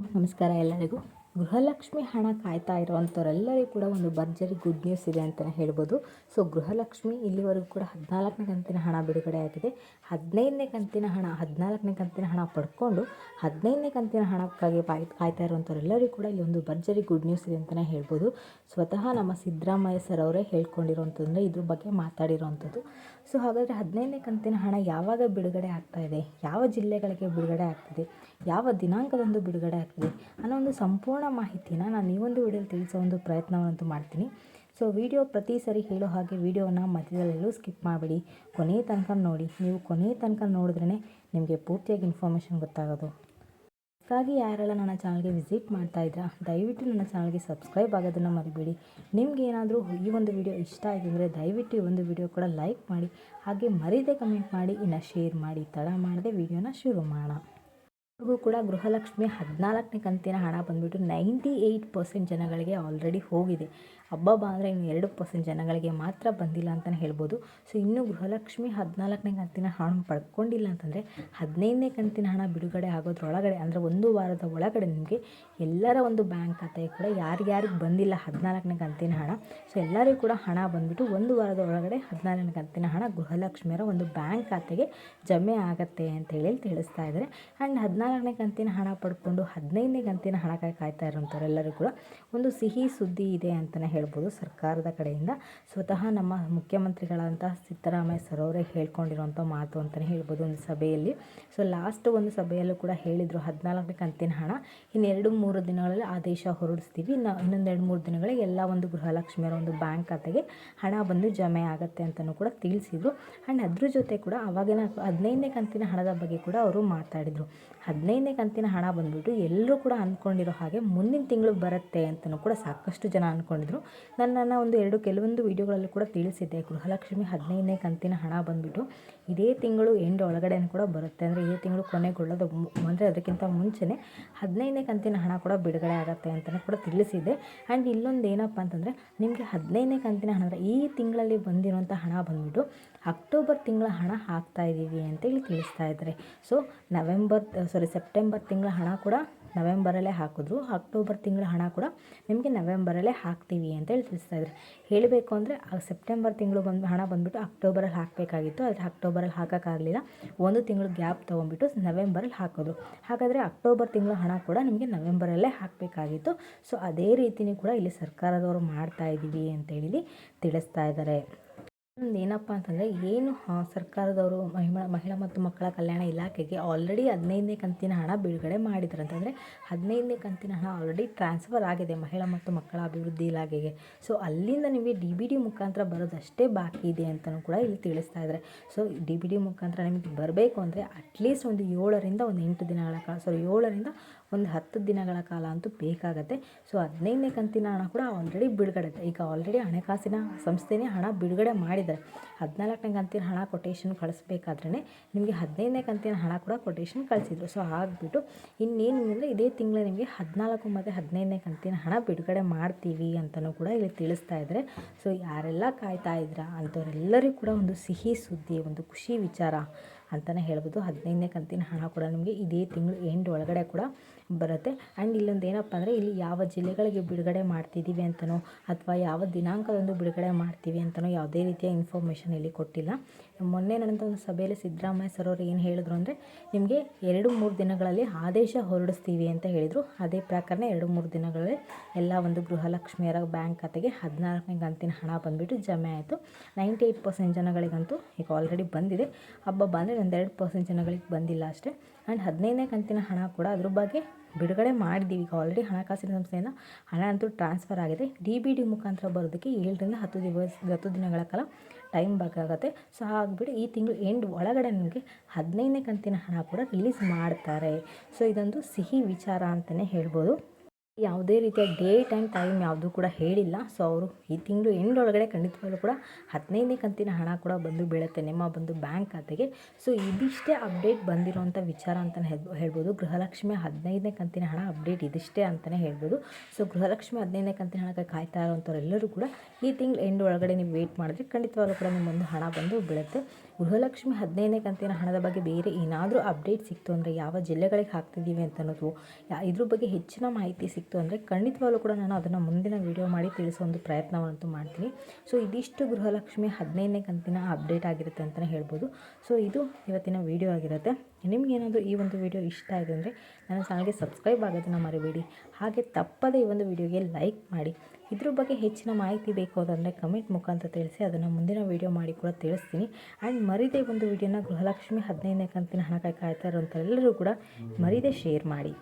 ನಮಸ್ಕಾರ ಎಲ್ಲರಿಗೂ. ಗೃಹಲಕ್ಷ್ಮಿ ಹಣ ಕಾಯ್ತಾ ಇರುವಂಥವರೆಲ್ಲರಿಗೂ ಕೂಡ ಒಂದು ಭರ್ಜರಿ ಗುಡ್ ನ್ಯೂಸ್ ಇದೆ ಅಂತಲೇ ಹೇಳ್ಬೋದು. ಸೊ ಗೃಹಲಕ್ಷ್ಮಿ ಇಲ್ಲಿವರೆಗೂ ಕೂಡ ಹದಿನಾಲ್ಕನೇ ಕಂತಿನ ಹಣ ಬಿಡುಗಡೆ ಆಗಿದೆ. ಹದಿನೈದನೇ ಕಂತಿನ ಹಣ, ಹದಿನಾಲ್ಕನೇ ಕಂತಿನ ಹಣ ಪಡ್ಕೊಂಡು ಹದಿನೈದನೇ ಕಂತಿನ ಹಣಕ್ಕಾಗಿ ಕಾಯ್ತಾ ಇರುವಂಥವರೆಲ್ಲರಿಗೂ ಕೂಡ ಇಲ್ಲಿ ಒಂದು ಭರ್ಜರಿ ಗುಡ್ ನ್ಯೂಸ್ ಇದೆ ಅಂತಲೇ ಹೇಳ್ಬೋದು. ಸ್ವತಃ ನಮ್ಮ ಸಿದ್ದರಾಮಯ್ಯ ಸರ್ ಅವರೇ ಹೇಳ್ಕೊಂಡಿರೋವಂಥದ್ದು ಇದ್ರ ಬಗ್ಗೆ ಮಾತಾಡಿರುವಂಥದ್ದು. ಸೊ ಹಾಗಾದರೆ ಹದಿನೈದನೇ ಕಂತಿನ ಹಣ ಯಾವಾಗ ಬಿಡುಗಡೆ ಆಗ್ತಾ ಇದೆ? ಯಾವ ಜಿಲ್ಲೆಗಳಿಗೆ ಬಿಡುಗಡೆ ಆಗ್ತಿದೆ? ಯಾವ ದಿನಾಂಕದಂದು ಬಿಡುಗಡೆ ಆಗ್ತಿದೆ? ಅನ್ನೋ ಒಂದು ಸಂಪೂರ್ಣ ಮಾಹಿತಿನ ನಾನು ಈ ಒಂದು ವಿಡಿಯೋಲಿ ತಿಳಿಸೋ ಒಂದು ಪ್ರಯತ್ನವಂತೂ ಮಾಡ್ತೀನಿ. ಸೊ ವಿಡಿಯೋ ಪ್ರತಿ ಸರಿ ಹೇಳೋ ಹಾಗೆ ವಿಡಿಯೋನ ಮಧ್ಯದಲ್ಲೆಲ್ಲೂ ಸ್ಕಿಪ್ ಮಾಡಬೇಡಿ. ಕೊನೆಯ ತನಕ ನೋಡಿ. ನೀವು ಕೊನೆಯ ತನಕ ನೋಡಿದ್ರೇ ನಿಮಗೆ ಪೂರ್ತಿಯಾಗಿ ಇನ್ಫಾರ್ಮೇಷನ್ ಗೊತ್ತಾಗೋದು. ಹಾಗಾಗಿ ಯಾರೆಲ್ಲ ನನ್ನ ಚಾನಲ್ಗೆ ವಿಸಿಟ್ ಮಾಡ್ತಾ ಇದ್ದೀರಾ ದಯವಿಟ್ಟು ನನ್ನ ಚಾನಲ್ಗೆ ಸಬ್ಸ್ಕ್ರೈಬ್ ಆಗೋದನ್ನು ಮರಿಬೇಡಿ. ನಿಮ್ಗೆ ಏನಾದರೂ ಈ ಒಂದು ವಿಡಿಯೋ ಇಷ್ಟ ಆಯಿತು ಅಂದರೆ ದಯವಿಟ್ಟು ಈ ಒಂದು ವಿಡಿಯೋ ಕೂಡ ಲೈಕ್ ಮಾಡಿ. ಹಾಗೆ ಮರೀದೆ ಕಮೆಂಟ್ ಮಾಡಿ, ಇನ್ನು ಶೇರ್ ಮಾಡಿ, ತಡ ಮಾಡದೆ ವಿಡಿಯೋನ ಶುರು ಮಾಡೋಣ. ಕೂಡ ಗೃಹಲಕ್ಷ್ಮಿ ಹದಿನಾಲ್ಕನೇ ಕಂತಿನ ಹಣ ಬಂದುಬಿಟ್ಟು ನೈಂಟಿ ಏಯ್ಟ್ ಪರ್ಸೆಂಟ್ ಜನಗಳಿಗೆ ಆಲ್ರೆಡಿ ಹೋಗಿದೆ. ಹಬ್ಬ ಅಂದರೆ ಇನ್ನು ಎರಡು ಪರ್ಸೆಂಟ್ ಜನಗಳಿಗೆ ಮಾತ್ರ ಬಂದಿಲ್ಲ ಅಂತಲೇ ಹೇಳ್ಬೋದು. ಸೊ ಇನ್ನೂ ಗೃಹಲಕ್ಷ್ಮಿ ಹದಿನಾಲ್ಕನೇ ಕಂತಿನ ಹಣ ಪಡ್ಕೊಂಡಿಲ್ಲ ಅಂತಂದರೆ ಹದಿನೈದನೇ ಕಂತಿನ ಹಣ ಬಿಡುಗಡೆ ಆಗೋದ್ರೊಳಗಡೆ ಅಂದರೆ ಒಂದು ವಾರದ ಒಳಗಡೆ ನಿಮಗೆ ಎಲ್ಲರ ಒಂದು ಬ್ಯಾಂಕ್ ಖಾತೆಗೆ ಕೂಡ ಯಾರಿಗ್ಯಾರಿಗೆ ಬಂದಿಲ್ಲ ಹದಿನಾಲ್ಕನೇ ಕಂತಿನ ಹಣ. ಸೊ ಎಲ್ಲರಿಗೂ ಕೂಡ ಹಣ ಬಂದುಬಿಟ್ಟು ಒಂದು ವಾರದ ಒಳಗಡೆ ಹದಿನಾಲ್ಕನೇ ಕಂತಿನ ಹಣ ಗೃಹಲಕ್ಷ್ಮಿಯರ ಒಂದು ಬ್ಯಾಂಕ್ ಖಾತೆಗೆ ಜಮೆ ಆಗುತ್ತೆ ಅಂತ ಹೇಳಿ ತಿಳಿಸ್ತಾ ಇದ್ದಾರೆ. ಆ್ಯಂಡ್ ಹದಿನಾಲ್ಕನೇ ಕಂತಿನ ಹಣ ಪಡ್ಕೊಂಡು ಹದಿನೈದನೇ ಕಂತಿನ ಹಣಕ್ಕಾಗಿ ಕಾಯ್ತಾ ಇರೋಂಥವ್ರೆಲ್ಲರೂ ಕೂಡ ಒಂದು ಸಿಹಿ ಸುದ್ದಿ ಇದೆ ಅಂತಲೇ ಹೇಳ್ಬೋದು. ಸರ್ಕಾರದ ಕಡೆಯಿಂದ ಸ್ವತಃ ನಮ್ಮ ಮುಖ್ಯಮಂತ್ರಿಗಳಂಥ ಸಿದ್ದರಾಮಯ್ಯ ಸರ್ ಅವರೇ ಹೇಳ್ಕೊಂಡಿರುವಂಥ ಮಾತು ಅಂತಲೇ ಹೇಳ್ಬೋದು ಒಂದು ಸಭೆಯಲ್ಲಿ. ಸೊ ಲಾಸ್ಟ್ ಒಂದು ಸಭೆಯಲ್ಲೂ ಕೂಡ ಹೇಳಿದರು ಹದಿನಾಲ್ಕನೇ ಕಂತಿನ ಹಣ ಇನ್ನೆರಡು ಮೂರು ದಿನಗಳಲ್ಲಿ ಆದೇಶ ಹೊರಡಿಸ್ತೀವಿ. ಇನ್ನು ಇನ್ನೊಂದು ಎರಡು ಮೂರು ದಿನಗಳಿಗೆ ಎಲ್ಲ ಒಂದು ಗೃಹಲಕ್ಷ್ಮಿಯರ ಒಂದು ಬ್ಯಾಂಕ್ ಖಾತೆಗೆ ಹಣ ಬಂದು ಜಮೆ ಆಗುತ್ತೆ ಅಂತಲೂ ಕೂಡ ತಿಳಿಸಿದರು. ಆ್ಯಂಡ್ ಅದ್ರ ಜೊತೆ ಕೂಡ ಅವಾಗಿನ ಹದಿನೈದನೇ ಕಂತಿನ ಹಣದ ಬಗ್ಗೆ ಕೂಡ ಅವರು ಮಾತಾಡಿದರು. ಹದಿನೈದನೇ ಕಂತಿನ ಹಣ ಬಂದುಬಿಟ್ಟು ಎಲ್ಲರೂ ಕೂಡ ಅಂದ್ಕೊಂಡಿರೋ ಹಾಗೆ ಮುಂದಿನ ತಿಂಗಳು ಬರುತ್ತೆ ಅಂತಲೂ ಕೂಡ ಸಾಕಷ್ಟು ಜನ ಅಂದ್ಕೊಂಡಿದ್ರು. ನನ್ನನ್ನು ನನ್ನ ಒಂದು ಎರಡು ಕೆಲವೊಂದು ವೀಡಿಯೋಗಳಲ್ಲೂ ಕೂಡ ತಿಳಿಸಿದ್ದೆ. ಗೃಹಲಕ್ಷ್ಮಿ ಹದಿನೈದನೇ ಕಂತಿನ ಹಣ ಬಂದುಬಿಟ್ಟು ಇದೇ ತಿಂಗಳು ಎಂಡ್ ಒಳಗಡೆ ಕೂಡ ಬರುತ್ತೆ. ಅಂದರೆ ಇದೇ ತಿಂಗಳು ಕೊನೆಗೊಳ್ಳೋದು ಅಂದರೆ ಅದಕ್ಕಿಂತ ಮುಂಚೆನೇ ಹದಿನೈದನೇ ಕಂತಿನ ಹಣ ಕೂಡ ಬಿಡುಗಡೆ ಆಗುತ್ತೆ ಅಂತಲೂ ಕೂಡ ತಿಳಿಸಿದ್ದೆ. ಆ್ಯಂಡ್ ಇಲ್ಲೊಂದು ಏನಪ್ಪ ಅಂತಂದರೆ ನಿಮಗೆ ಹದಿನೈದನೇ ಕಂತಿನ ಹಣ ಅಂದರೆ ಈ ತಿಂಗಳಲ್ಲಿ ಬಂದಿರುವಂಥ ಹಣ ಬಂದುಬಿಟ್ಟು ಅಕ್ಟೋಬರ್ ತಿಂಗಳ ಹಣ ಹಾಕ್ತಾ ಇದ್ದೀವಿ ಅಂತೇಳಿ ತಿಳಿಸ್ತಾ ಇದ್ದಾರೆ. ಸೊ ನವೆಂಬರ್ ಸಾರಿ ಸೆಪ್ಟೆಂಬರ್ ತಿಂಗಳ ಹಣ ಕೂಡ ನವೆಂಬರಲ್ಲೇ ಹಾಕಿದ್ರು. ಅಕ್ಟೋಬರ್ ತಿಂಗಳ ಹಣ ಕೂಡ ನಿಮಗೆ ನವೆಂಬರಲ್ಲೇ ಹಾಕ್ತೀವಿ ಅಂತೇಳಿ ತಿಳಿಸ್ತಾ ಇದ್ದಾರೆ ಹೇಳಬೇಕು ಅಂದರೆ ಸೆಪ್ಟೆಂಬರ್ ತಿಂಗಳು ಬಂದು, ಹಣ ಬಂದುಬಿಟ್ಟು ಅಕ್ಟೋಬರಲ್ಲಿ ಹಾಕಬೇಕಾಗಿತ್ತು. ಆದರೆ ಅಕ್ಟೋಬರಲ್ಲಿ ಹಾಕೋಕ್ಕಾಗಲಿಲ್ಲ ಒಂದು ತಿಂಗಳು ಗ್ಯಾಪ್ ತೊಗೊಂಡ್ಬಿಟ್ಟು ನವೆಂಬರಲ್ಲಿ ಹಾಕಿದ್ರು. ಹಾಗಾದರೆ ಅಕ್ಟೋಬರ್ ತಿಂಗಳ ಹಣ ಕೂಡ ನಿಮಗೆ ನವೆಂಬರಲ್ಲೇ ಹಾಕಬೇಕಾಗಿತ್ತು. ಸೊ ಅದೇ ರೀತಿಯೂ ಕೂಡ ಇಲ್ಲಿ ಸರ್ಕಾರದವರು ಮಾಡ್ತಾ ಇದ್ದೀವಿ ಅಂತೇಳಿ ತಿಳಿಸ್ತಾ ಇದ್ದಾರೆ ಏನಪ್ಪ ಅಂತಂದರೆ, ಏನು ಸರ್ಕಾರದವರು ಮಹಿಳಾ ಮಹಿಳಾ ಮತ್ತು ಮಕ್ಕಳ ಕಲ್ಯಾಣ ಇಲಾಖೆಗೆ ಆಲ್ರೆಡಿ ಹದಿನೈದನೇ ಕಂತಿನ ಹಣ ಬಿಡುಗಡೆ ಮಾಡಿದ್ರು. ಅಂತಂದರೆ, ಹದಿನೈದನೇ ಕಂತಿನ ಹಣ ಆಲ್ರೆಡಿ ಟ್ರಾನ್ಸ್ಫರ್ ಆಗಿದೆ ಮಹಿಳಾ ಮತ್ತು ಮಕ್ಕಳ ಅಭಿವೃದ್ಧಿ ಇಲಾಖೆಗೆ. ಸೊ ಅಲ್ಲಿಂದ ನಿಮಗೆ ಡಿ ಬಿ ಡಿ ಮುಖಾಂತರ ಬರೋದಷ್ಟೇ ಬಾಕಿ ಇದೆ ಅಂತಲೂ ಕೂಡ ಇಲ್ಲಿ ತಿಳಿಸ್ತಾ ಇದ್ದಾರೆ ಸೊ ಡಿ ಬಿ ಡಿ ಮುಖಾಂತರ ನಿಮಗೆ ಬರಬೇಕು ಅಂದರೆ ಅಟ್ಲೀಸ್ಟ್ ಒಂದು ಏಳರಿಂದ ಒಂದು ಎಂಟು ದಿನಗಳ ಕಾಲ ಸಾರಿ ಏಳರಿಂದ ಒಂದು ಹತ್ತು ದಿನಗಳ ಕಾಲ ಅಂತೂ ಬೇಕಾಗತ್ತೆ. ಸೊ ಹದಿನೈದನೇ ಕಂತಿನ ಹಣ ಕೂಡ ಆಲ್ರೆಡಿ ಬಿಡುಗಡೆ ಈಗ ಆಲ್ರೆಡಿ ಹಣಕಾಸಿನ ಸಂಸ್ಥೆನೇ ಹಣ ಬಿಡುಗಡೆ ಮಾಡಿದ್ದಾರೆ. ಹದಿನಾಲ್ಕನೇ ಕಂತಿನ ಹಣ ಕೊಟೇಶನ್ ಕಳಿಸ್ಬೇಕಾದ್ರೆ ನಿಮಗೆ ಹದಿನೈದನೇ ಕಂತಿನ ಹಣ ಕೂಡ ಕೊಟೇಶನ್ ಕಳಿಸಿದ್ರು. ಸೊ ಆಗಿಬಿಟ್ಟು ಇನ್ನೇನು ಅಂದರೆ ಇದೇ ತಿಂಗಳು ನಿಮಗೆ ಹದಿನಾಲ್ಕು ಮತ್ತು ಹದಿನೈದನೇ ಕಂತಿನ ಹಣ ಬಿಡುಗಡೆ ಮಾಡ್ತೀವಿ ಅಂತಲೂ ಕೂಡ ಇಲ್ಲಿ ತಿಳಿಸ್ತಾ ಇದ್ದಾರೆ ಸೊ ಯಾರೆಲ್ಲ ಕಾಯ್ತಾ ಇದ್ದೀರಾ ಅಂಥವರೆಲ್ಲರಿಗೂ ಕೂಡ ಒಂದು ಸಿಹಿ ಸುದ್ದಿ, ಒಂದು ಖುಷಿ ವಿಚಾರ ಅಂತಲೇ ಹೇಳ್ಬೋದು. ಹದಿನೈದನೇ ಕಂತಿನ ಹಣ ಕೂಡ ನಿಮಗೆ ಇದೇ ತಿಂಗಳು ಎಂಡ್ ಒಳಗಡೆ ಕೂಡ ಬರುತ್ತೆ. ಆ್ಯಂಡ್ ಇಲ್ಲೊಂದು ಏನಪ್ಪ ಅಂದರೆ ಇಲ್ಲಿ ಯಾವ ಜಿಲ್ಲೆಗಳಿಗೆ ಬಿಡುಗಡೆ ಮಾಡ್ತಿದ್ದೀವಿ ಅಂತಲೋ ಅಥವಾ ಯಾವ ದಿನಾಂಕದಂದು ಬಿಡುಗಡೆ ಮಾಡ್ತೀವಿ ಅಂತನೋ ಯಾವುದೇ ರೀತಿಯ ಇನ್ಫಾರ್ಮೇಷನ್ ಇಲ್ಲಿ ಕೊಟ್ಟಿಲ್ಲ. ಮೊನ್ನೆ ನಡೆದ ಒಂದು ಸಭೆಯಲ್ಲಿ ಸಿದ್ದರಾಮಯ್ಯ ಸರ್ ಅವರು ಏನು ಹೇಳಿದ್ರು ಅಂದರೆ, ನಿಮಗೆ ಎರಡು ಮೂರು ದಿನಗಳಲ್ಲಿ ಆದೇಶ ಹೊರಡಿಸ್ತೀವಿ ಅಂತ ಹೇಳಿದರು. ಅದೇ ಪ್ರಕಾರನೇ ಎರಡು ಮೂರು ದಿನಗಳಲ್ಲಿ ಎಲ್ಲ ಒಂದು ಗೃಹಲಕ್ಷ್ಮಿಯರ ಬ್ಯಾಂಕ್ ಖಾತೆಗೆ ಹದಿನಾಲ್ಕನೇ ಕಂತಿನ ಹಣ ಬಂದುಬಿಟ್ಟು ಜಮೆ ಆಯಿತು. ನೈಂಟಿ ಏಯ್ಟ್ ಪರ್ಸೆಂಟ್ ಜನಗಳಿಗಂತೂ ಈಗ ಆಲ್ರೆಡಿ ಬಂದಿದೆ. ಹಬ್ಬ ಬಂದರೆ ಒಂದೆರಡು ಪರ್ಸೆಂಟ್ ಜನಗಳಿಗೆ ಬಂದಿಲ್ಲ ಅಷ್ಟೇ. ಆ್ಯಂಡ್ ಹದಿನೈದನೇ ಕಂತಿನ ಹಣ ಕೂಡ ಅದ್ರ ಬಗ್ಗೆ ಬಿಡುಗಡೆ ಮಾಡಿದ್ದೀವಿ. ಈಗ ಆಲ್ರೆಡಿ ಹಣಕಾಸಿನ ಸಂಸ್ಥೆಯಿಂದ ಹಣ ಅಂತೂ ಟ್ರಾನ್ಸ್ಫರ್ ಆಗಿದೆ. ಡಿ ಬಿ ಡಿ ಮುಖಾಂತರ ಬರೋದಕ್ಕೆ ಏಳರಿಂದ ಹತ್ತು ದಿವಸ, ಹತ್ತು ದಿನಗಳ ಕಾಲ ಟೈಮ್ ಬೇಕಾಗುತ್ತೆ ಸೊ ಆಗಿಬಿಟ್ಟು ಈ ತಿಂಗಳು ಎಂಡ್ ಒಳಗಡೆ ನಿಮಗೆ ಹದಿನೈದನೇ ಕಂತಿನ ಹಣ ಕೂಡ ರಿಲೀಸ್ ಮಾಡ್ತಾರೆ. ಸೊ ಇದೊಂದು ಸಿಹಿ ವಿಚಾರ ಅಂತಲೇ ಹೇಳ್ಬೋದು. ಯಾವುದೇ ರೀತಿಯ ಡೇಟ್ ಆ್ಯಂಡ್ ಟೈಮ್ ಯಾವುದೂ ಕೂಡ ಹೇಳಿಲ್ಲ. ಸೊ ಅವರು ಈ ತಿಂಗಳು ಎಂಡ್ ಒಳಗಡೆ ಖಂಡಿತವಾಗ್ಲೂ ಕೂಡ ಹದಿನೈದನೇ ಕಂತಿನ ಹಣ ಕೂಡ ಬಂದು ಬೀಳುತ್ತೆ ನಿಮ್ಮ ಬಂದು ಬ್ಯಾಂಕ್ ಖಾತೆಗೆ. ಸೊ ಇದಿಷ್ಟೇ ಅಪ್ಡೇಟ್ ಬಂದಿರುವಂಥ ವಿಚಾರ ಅಂತಲೇ ಹೇಳ್ಬೋದು. ಗೃಹಲಕ್ಷ್ಮಿ ಹದಿನೈದನೇ ಕಂತಿನ ಹಣ ಅಪ್ಡೇಟ್ ಇದಿಷ್ಟೇ ಅಂತಲೇ ಹೇಳ್ಬೋದು. ಸೊ ಗೃಹಲಕ್ಷ್ಮಿ ಹದಿನೈದನೇ ಕಂತಿನ ಹಣಕ್ಕೆ ಕಾಯ್ತಾ ಇರುವಂಥವ್ರೆಲ್ಲರೂ ಕೂಡ ಈ ತಿಂಗಳು ಎಂಡ್ ಒಳಗಡೆ ನೀವು ವೆಯ್ಟ್ ಮಾಡಿದ್ರೆ ಖಂಡಿತವಾಗಲೂ ಕೂಡ ನಿಮ್ಮೊಂದು ಹಣ ಬಂದು ಬೀಳುತ್ತೆ. ಗೃಹಲಕ್ಷ್ಮಿ ಹದಿನೈದನೇ ಕಂತಿನ ಹಣದ ಬಗ್ಗೆ ಬೇರೆ ಏನಾದರೂ ಅಪ್ಡೇಟ್ ಸಿಕ್ತು ಅಂದರೆ ಯಾವ ಜಿಲ್ಲೆಗಳಿಗೆ ಹಾಕ್ತಿದ್ದೀವಿ ಅಂತ ಅನ್ನೋದು ಇದ್ರ ಬಗ್ಗೆ ಹೆಚ್ಚಿನ ಮಾಹಿತಿ ಸಿಕ್ತು ಅಂದರೆ ಖಂಡಿತವಾಗ್ಲೂ ಕೂಡ ನಾನು ಅದನ್ನು ಮುಂದಿನ ವೀಡಿಯೋ ಮಾಡಿ ತಿಳಿಸೋ ಒಂದು ಪ್ರಯತ್ನವಂತೂ ಮಾಡ್ತೀನಿ. ಸೊ ಇದಿಷ್ಟು ಗೃಹಲಕ್ಷ್ಮಿ ಹದಿನೈದನೇ ಕಂತಿನ ಅಪ್ಡೇಟ್ ಆಗಿರುತ್ತೆ ಅಂತಲೇ ಹೇಳ್ಬೋದು. ಸೊ ಇದು ಇವತ್ತಿನ ವಿಡಿಯೋ ಆಗಿರುತ್ತೆ. ನಿಮಗೇನಾದರೂ ಈ ಒಂದು ವಿಡಿಯೋ ಇಷ್ಟ ಆಯಿತು ಅಂದರೆ ನನ್ನ ಚಾನಲ್ಗೆ ಸಬ್ಸ್ಕ್ರೈಬ್ ಆಗೋದನ್ನು ಮರಿಬೇಡಿ. ಹಾಗೆ ತಪ್ಪದೇ ಈ ಒಂದು ವಿಡಿಯೋಗೆ ಲೈಕ್ ಮಾಡಿ. ಇದ್ರ ಬಗ್ಗೆ ಹೆಚ್ಚಿನ ಮಾಹಿತಿ ಬೇಕು ಅಂತಂದರೆ ಕಮೆಂಟ್ ಮುಖಾಂತರ ತಿಳಿಸಿ, ಅದನ್ನು ಮುಂದಿನ ವೀಡಿಯೋ ಮಾಡಿ ಕೂಡ ತಿಳಿಸ್ತೀನಿ. ಆ್ಯಂಡ್ ಮರಿದೇ ಒಂದು ವೀಡಿಯೋನ ಗೃಹಲಕ್ಷ್ಮಿ ಹದಿನೈದನೇ ಕಂತಿನ ಹಣ ಕಾಯ್ತಾ ಇರೋಂಥ ಎಲ್ಲರೂ ಕೂಡ ಮರಿದೇ ಶೇರ್ ಮಾಡಿ.